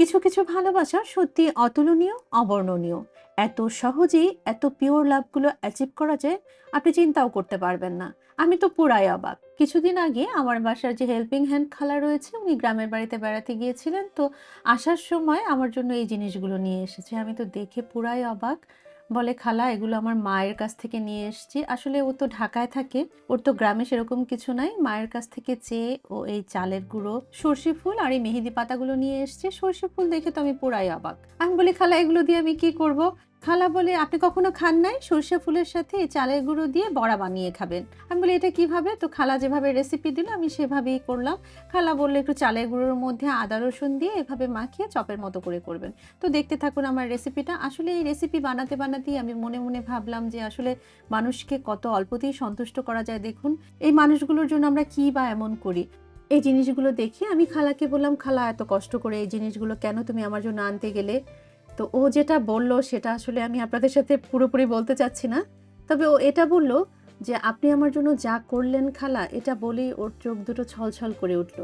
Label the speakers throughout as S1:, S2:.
S1: কিছু কিছু ভালোবাসা সত্যি অতুলনীয়, অবর্ণনীয়। এত সহজেই, এত পিওর লাভগুলো অ্যাচিভ করা যায়, আপনি চিন্তাও করতে পারবেন না। আমি তো পুরাই অবাক। কিছুদিন আগে আমার বাসার যে হেল্পিং হ্যান্ড খালা রয়েছে, উনি গ্রামের বাড়িতে বেড়াতে গিয়েছিলেন। তো আসার সময় আমার জন্য এই জিনিসগুলো নিয়ে এসেছে। আমি তো দেখে পুরাই অবাক। বলে, খালা, এগুলো আমার মায়ের কাছ থেকে নিয়ে এসছি। আসলে ও তো ঢাকায় থাকে, ওর তো গ্রামে সেরকম কিছু নাই। মায়ের কাছ থেকে চেয়ে ও এই চালের গুঁড়ো, সর্ষে ফুল আর এই মেহেদি পাতাগুলো নিয়ে এসছে। সর্ষে ফুল দেখে তো আমি পুরাই অবাক। আমি বলি, খালা, এগুলো দিয়ে আমি কি করব? খালা বলে, আপনি কখনো খান নাই? সর্ষে ফুলের সাথে চালের গুঁড়ো দিয়ে বড়া বানিয়ে খাবেন। আমি বলি, এটা কীভাবে? তো খালা যেভাবে রেসিপি দিল, আমি সেভাবেই করলাম। খালা বলল, একটু চালের গুঁড়োর মধ্যে আদা, রসুন দিয়ে এভাবে মাখিয়ে চপের মতো করে করবেন। তো দেখতে থাকুন আমার রেসিপিটা আসলে এই রেসিপি বানাতে বানাতেই আমি মনে মনে ভাবলাম যে, আসলে মানুষকে কত অল্পতেই সন্তুষ্ট করা যায়। দেখুন, এই মানুষগুলোর জন্য আমরা কি বা এমন করি? এই জিনিসগুলো দেখে আমি খালাকে বললাম, খালা, এত কষ্ট করে এই জিনিসগুলো কেন তুমি আমার জন্য আনতে গেলে? তো ও যেটা বলল সেটা আসলে আমি আপনাদের সাথে পুরোপুরি বলতে চাচ্ছি না। তবে ও এটা বলল যে, আপনি আমার জন্য যা করলেন খালা, এটা বলেই ওর চোখ দুটো ছলছল করে উঠল।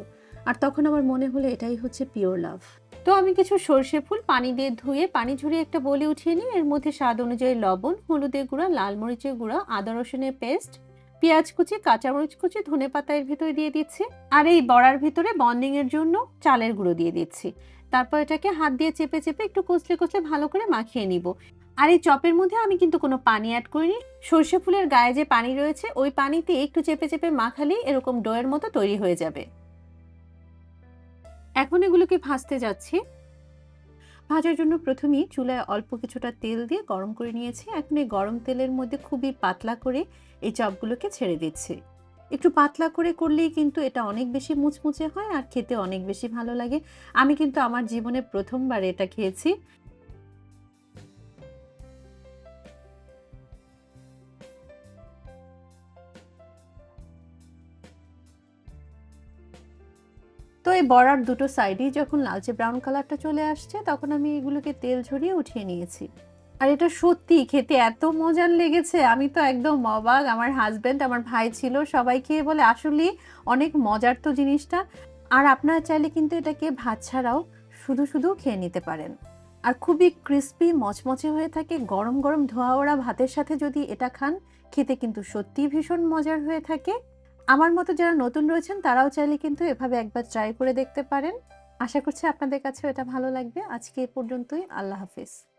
S1: আর তখন আমার মনে হলো এটাই হচ্ছে পিওর লাভ তো আমি কিছু সর্ষে ফুল পানি দিয়ে ধুয়ে, পানি ঝরিয়ে একটা বলে উঠিয়ে নিই এর মধ্যে স্বাদ অনুযায়ী লবণ, হলুদের গুঁড়া, লাল মরিচের গুঁড়া, আদা রসুনের পেস্ট, পেঁয়াজ কুচি কাঁচামরিচ কুচি ধনে পাতা এর ভিতরে দিয়ে দিচ্ছি। আর এই বড়ার ভিতরে বন্ডিং এর জন্য চালের গুঁড়ো দিয়ে দিচ্ছি। তারপর এটাকে হাত দিয়ে চেপে চেপে একটু কচলে কচলে ভালো করে মাখিয়ে নিব। আর এই চপের মধ্যে আমি কিন্তু কোনো পানি অ্যাড করিনি। সর্ষে ফুলের গায়ে যে পানি রয়েছে, ওই পানিতে একটু চেপে চেপে মাখালেই এরকম ডোয়ের মতো তৈরি হয়ে যাবে। এখন এগুলোকে ভাজতে যাচ্ছি। ভাজার জন্য প্রথমেই চুলায় অল্প কিছুটা তেল দিয়ে গরম করে নিয়েছি। এখন এই গরম তেলের মধ্যে খুবই পাতলা করে এই চপগুলোকে ছেড়ে দিচ্ছি। একটু পাতলা করে করলেই কিন্তু এটা অনেক বেশি মুচমুচে হয় আর খেতে অনেক বেশি ভালো লাগে। আমি কিন্তু আমার জীবনে প্রথমবার এটা খেয়েছি। তো এই বড়ার দুটো সাইডেই যখন লালচে ব্রাউন কালারটা চলে আসছে, তখন আমি এগুলোকে তেল ঝরিয়ে উঠিয়ে নিয়েছি। আর এটা সত্যি, খেতে এত মজার লেগেছে। আমি তো একদম অবাক। আমার হাজবেন্ড আমার ভাই ছিল, সবাই খেয়ে বলে, আসলে অনেক মজার তো জিনিসটা। আর আপনারা চাইলে কিন্তু এটাকে ভাত ছাড়াও শুধু শুধু খেয়ে নিতে পারেন। আর খুবই ক্রিস্পি মচমচে হয়ে থাকে, গরম গরম ধোয়া ওড়া ভাতের সাথে যদি এটা খান, খেতে কিন্তু সত্যিই ভীষণ মজার হয়ে থাকে। আমার মতো যারা নতুন রয়েছেন, তারাও চাইলে কিন্তু এভাবে একবার ট্রাই করে দেখতে পারেন। আশা করছি আপনাদের কাছেও এটা ভালো লাগবে। আজকে এ পর্যন্তই। আল্লাহ হাফিজ।